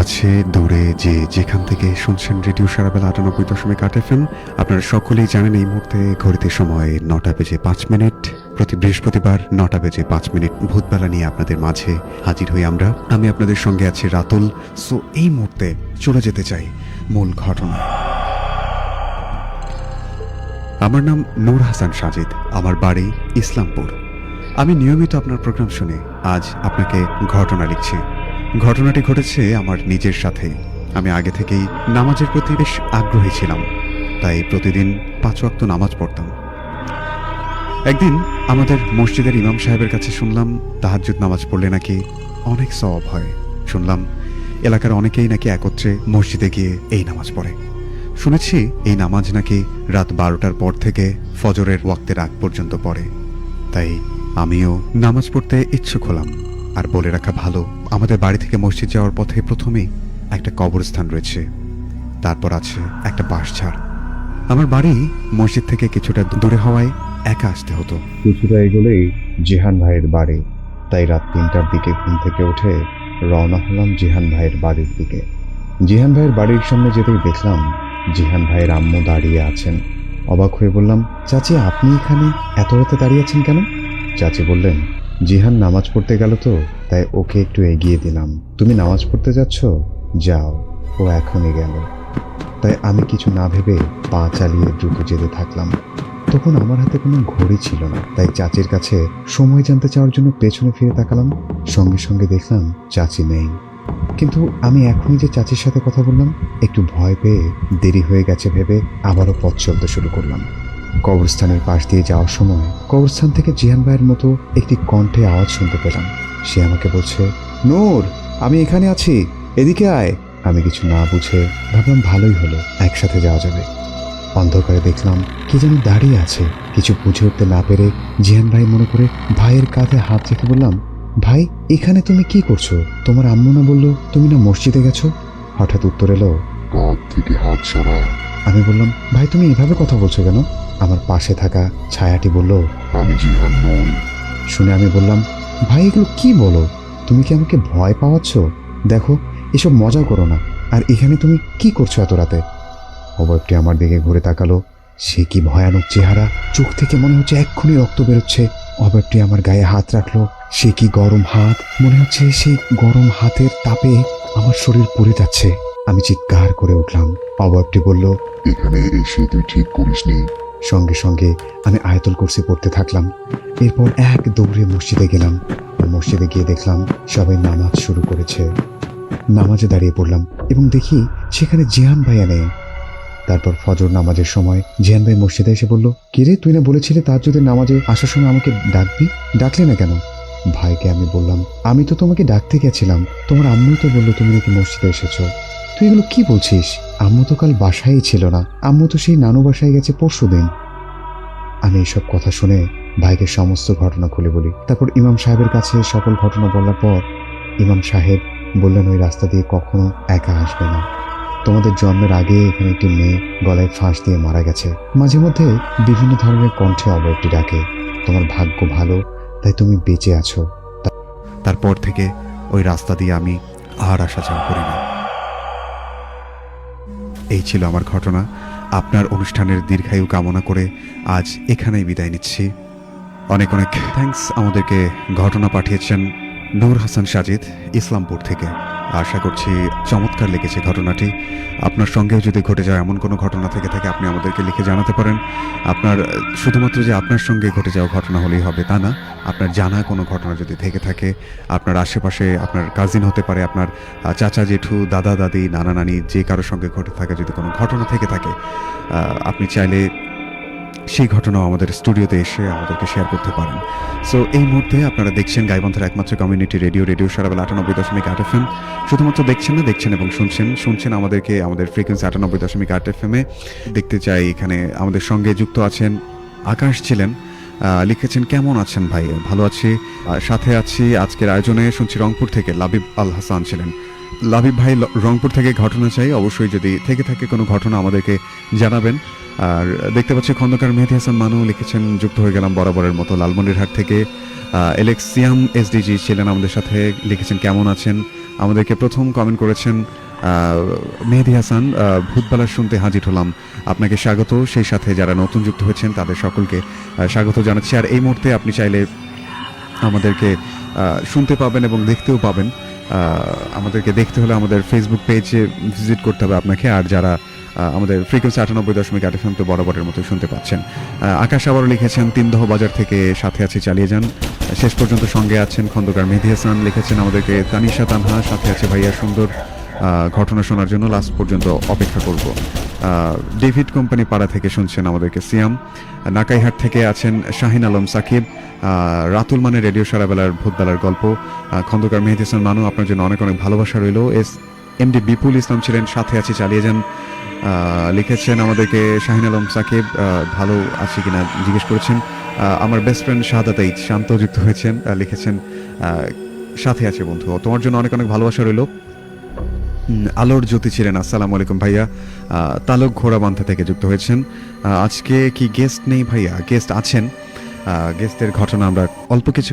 কাছে দূরে, যে যেখান থেকে শুনছেন রেডিও সারাবেলা আটানব্বই দশমিক আট এফএম, আপনারা সকলেই জানেন এই মুহূর্তে ঘড়িতে সময় নটা বেজে পাঁচ মিনিট। প্রতি বৃহস্পতিবার নটা বেজে পাঁচ মিনিট ভূতবেলা নিয়ে আপনাদের মাঝে হাজির হই আমরা। আমি আপনাদের সঙ্গে আছি রাতুল। সো এই মুহূর্তে চলে যেতে চাই মূল ঘটনা। আমার নাম নূর হাসান সাজিদ, আমার বাড়ি ইসলামপুর। আমি নিয়মিত আপনার প্রোগ্রাম শুনে, আজ আপনাকে ঘটনা লিখছি। ঘটনাটি ঘটেছে আমার নিজের সাথে। আমি আগে থেকেই নামাজের প্রতি বেশ আগ্রহী ছিলাম, তাই প্রতিদিন পাঁচ ওয়াক্ত নামাজ পড়তাম। একদিন আমাদের মসজিদের ইমাম সাহেবের কাছে শুনলাম, তাহাজ্জুদ নামাজ পড়লে নাকি অনেক সওয়াব হয়। শুনলাম, এলাকার অনেকেই নাকি একত্রে মসজিদে গিয়ে এই নামাজ পড়ে। শুনেছি এই নামাজ নাকি রাত বারোটার পর থেকে ফজরের ওয়াক্তের আগ পর্যন্ত পড়ে। তাই আমিও নামাজ পড়তে ইচ্ছুক হলাম। আর বলে রাখা ভালো, আমাদের বাড়ি থেকে মসজিদ যাওয়ার পথে প্রথমেই একটা কবরস্থান রয়েছে। তারপর আছে একটা বাঁশঝাড়। আমার বাড়ি মসজিদ থেকে কিছুটা দূরে হওয়ায় একা আসতে হতো। কিছুটা এগোলেই জিহান ভাইয়ের বাড়ি। তাই রাত তিনটার দিকে ঘুম থেকে উঠে রওনা হলাম জিহান ভাইয়ের বাড়ির দিকে। জিহান ভাইয়ের বাড়ির সামনে যেতেই দেখলাম জিহান ভাইয়ের আম্মু দাঁড়িয়ে আছেন। অবাক হয়ে বললাম, চাচি, আপনি এখানে? এত রাতে দাঁড়িয়ে আছেন কেন? চাচি বললেন জিহান নামাজ পড়তে গেল তো, তাই ওকে একটু এগিয়ে দিলাম। তুমি নামাজ পড়তে যাচ্ছ? যাও, ও এখনই গেল। তাই আমি কিছু না ভেবে পা চালিয়ে দ্রুত যেতে থাকলাম। তখন আমার হাতে কোনো ঘড়ি ছিল না, তাই চাচির কাছে সময় জানতে চাওয়ার জন্য পেছনে ফিরে তাকালাম। সঙ্গে সঙ্গে দেখলাম চাচি নেই। কিন্তু আমি এখনই যে চাচির সাথে কথা বললাম, একটু ভয় পেয়ে দেরি হয়ে গেছে ভেবে আবারও পথ চলতে শুরু করলাম। কবরস্থানের পাশ দিয়ে যাওয়ার সময় কবরস্থান থেকে জিহান ভাইয়ের মতো একটি কণ্ঠে আওয়াজ শুনতে পেলাম। সে আমাকে বলছে নূর আমি এখানে আছি। এদিকে আয়। আমি কিছু না বুঝে ভাবলাম ভালোই হলো একসাথে যাওয়া যাবে। অন্ধকারে দেখলাম কে যেন দাঁড়িয়ে আছে। কিছু বুঝে উঠতে না পেরে জিহান ভাই মনে করে ভাইয়ের কাঁধে হাত রেখে বললাম ভাই এখানে তুমি কি করছ? তোমার আম্মু না বলল তুমি না মসজিদে গেছো? হঠাৎ উত্তর এলো কাঁধ থেকে হাত সরা। আমি বললাম ভাই তুমি এভাবে কথা বলছো কেন? আমার পাশে থাকা ছায়াটি বলল আমি জিহান নই। শুনে আমি বললাম ভাই এগুলো কি বলো? তুমি কি আমাকে ভয় পাওয়াচ্ছ? দেখো এসব মজা করো না। আর এখানে তুমি কি করছ এত রাতে? অবয়বটি আমার দিকে ঘুরে তাকালো। সে কি ভয়ানক চেহারা? চোখ থেকে মনে হচ্ছে এক্ষুনি রক্ত বেরোচ্ছে। অবয়বটি আমার গায়ে হাত রাখল। সে কি গরম হাত? মনে হচ্ছে সেই গরম হাতের তাপে আমার শরীর পুড়ে যাচ্ছে। আমি চিৎকার করে উঠলাম। অবয়বটি বলল এখানে এসে তুই ঠিক করিসনি। সঙ্গে সঙ্গে আমি আয়তল কুরসি পড়তে থাকলাম। এরপর এক দৌড়ে মসজিদে গেলাম মসজিদে গিয়ে দেখলাম সবাই নামাজ শুরু করেছে। নামাজে দাঁড়িয়ে পড়লাম এবং দেখি সেখানে জিহান ভাইয়া নেই। তারপর ফজর নামাজের সময় জিহান ভাই মসজিদে এসে বলল কিরে তুই না বলেছিলি তার যদি নামাজে আসার সময় আমাকে ডাকবি? ডাকলে না কেন? ভাইকে আমি বললাম, আমি তো তোমাকে ডাকতে গেছিলাম। তোমার আম্মুই তো বলল তুমি নাকি মসজিদে এসেছ। তুই এগুলো কি বলছিস? আম্মু তো কাল বাসায়ই ছিল না। আম্মু তো সেই নানু বাসায় গেছে পরশু দিন আমি এইসব কথা শুনে ভাইকে সমস্ত ঘটনা খুলে বলি। তারপর ইমাম সাহেবের কাছে সকল ঘটনা বলার পর ইমাম সাহেব বললেন, ওই রাস্তা দিয়ে কখনো একা আসবে না। তোমাদের জন্মের আগে এখানে একটি মেয়ে গলায় ফাঁস দিয়ে মারা গেছে। মাঝে মধ্যে বিভিন্ন ধরনের কণ্ঠে অবয়বটি ডাকে। তোমার ভাগ্য ভালো, তাই তুমি বেঁচে আছো। তারপর থেকে ওই রাস্তা দিয়ে আমি আর আসা যাওয়া করি না। এই ছিল আমার ঘটনা। আপনার অনুষ্ঠানের দীর্ঘায়ু কামনা করে আজ এখানেই বিদায় নিচ্ছি। অনেক অনেক থ্যাংকস আমাদেরকে ঘটনা পাঠিয়েছেন নূর হাসান সাজিদ, ইসলামপুর থেকে। আশা করছি চমৎকার লেগেছে ঘটনাটি। আপনার সঙ্গেও যদি ঘটে যায় এমন কোনো ঘটনা থেকে থাকে, আপনি আমাদেরকে লিখে জানাতে পারেন। আপনার, শুধুমাত্র যে আপনার সঙ্গে ঘটে যাওয়া ঘটনা হলেই হবে তা না, আপনার জানা কোনো ঘটনা যদি থেকে থাকে, আপনার আশেপাশে আপনার কাজিন হতে পারে, আপনার চাচা, জেঠু, দাদা, দাদি, নানা, নানি, যে কারোর সঙ্গে ঘটে থাকে, যদি কোনো ঘটনা থেকে থাকে আপনি চাইলে সেই ঘটনাও আমাদের স্টুডিওতে এসে আমাদেরকে শেয়ার করতে পারেন। সো এই মুহূর্তে আপনারা দেখছেন গাইবন্ধের একমাত্র কমিউনিটি রেডিও রেডিও সারাবেলা আটানব্বই দশমিক আট এফ এম শুধুমাত্র দেখছেন না, দেখছেন এবং শুনছেন। শুনছেন আমাদেরকে, আমাদের ফ্রিকোয়েন্সি আটানব্বই দশমিক আট এফ দেখতে চাই এখানে আমাদের সঙ্গে যুক্ত আছেন আকাশ ছিলেন। লিখেছেন, কেমন আছেন ভাই? ভালো আছি? সাথে আছি আজকের আয়োজনে শুনছি রংপুর থেকে লাবিব আল হাসান ছিলেন। লাবিব ভাই রংপুর থেকে ঘটনা চাই। অবশ্যই যদি থেকে থাকে কোনো ঘটনা আমাদেরকে জানাবেন। আর দেখতে পাচ্ছি খন্দকার মেহেদি হাসান মানু লিখেছেন, যুক্ত হয়ে গেলাম বরাবরের মতো লালমনিরহাট থেকে। এলেক্সিয়াম এসডিজি ছিলেন আমাদের সাথে, লিখেছেন কেমন আছেন? আমাদেরকে প্রথম কমেন্ট করেছেন মেহেদি হাসান। ভূতবালা শুনতে হাজির হলাম। আপনাকে স্বাগত। সেই সাথে যারা নতুন যুক্ত হয়েছেন, তাদের সকলকে স্বাগত জানাচ্ছি। আর এই মুহূর্তে আপনি চাইলে আমাদেরকে শুনতে পাবেন এবং দেখতেও পাবেন। আমাদেরকে দেখতে হলে আমাদের ফেসবুক পেজে ভিজিট করতে হবে আপনাকে। আর যারা আমাদের ফ্রিকোয়েন্সি আটানব্বই দশমিক আট এফএম তো বরাবরের মতো শুনতে পাচ্ছেন। আকাশ আবারও লিখেছেন, তিনদহ বাজার থেকে সাথে আছে, চালিয়ে যান। শেষ পর্যন্ত সঙ্গে আছেন খন্দকার মেহেদি হাসান, লিখেছেন আমাদেরকে তানিশা তানহা, সাথে আছে ভাইয়া সুন্দর। ঘটনা শোনার জন্য লাস্ট পর্যন্ত অপেক্ষা করব। ডেভিড কোম্পানি পাড়া থেকে শুনছেন আমাদেরকে সিয়াম। নাকাইহাট থেকে আছেন শাহিন আলম সাকিব। রাতুল মানে রেডিও সারাবেলার ভূতবেলার গল্প। খন্দকার মেহেদি হাসান মানু, আপনার জন্য অনেক অনেক ভালোবাসা রইল। এস এমডি বিপুল ইসলাম ছিলেন, সাথে আছি, চালিয়ে যান। লিখেছেন আমাদেরকে শাহিন আলম সাকিব। ভালো আছি কিনা জিজ্ঞেস করেছেন। আমার বেস্ট ফ্রেন্ড শাহাদাত শান্ত যুক্ত হয়েছেন। লিখেছেন সাথে আছে বন্ধু। তোমার জন্য অনেক অনেক ভালোবাসা রইল। আলোর জ্যোতি ছিলেন। আসসালামু আলাইকুম ভাইয়া। তালক ঘোড়া বান্ধা থেকে যুক্ত হয়েছেন। আজকে কি গেস্ট নেই ভাইয়া? গেস্ট আছেন। গেস্টের ঘটনা আমরা অল্প কিছু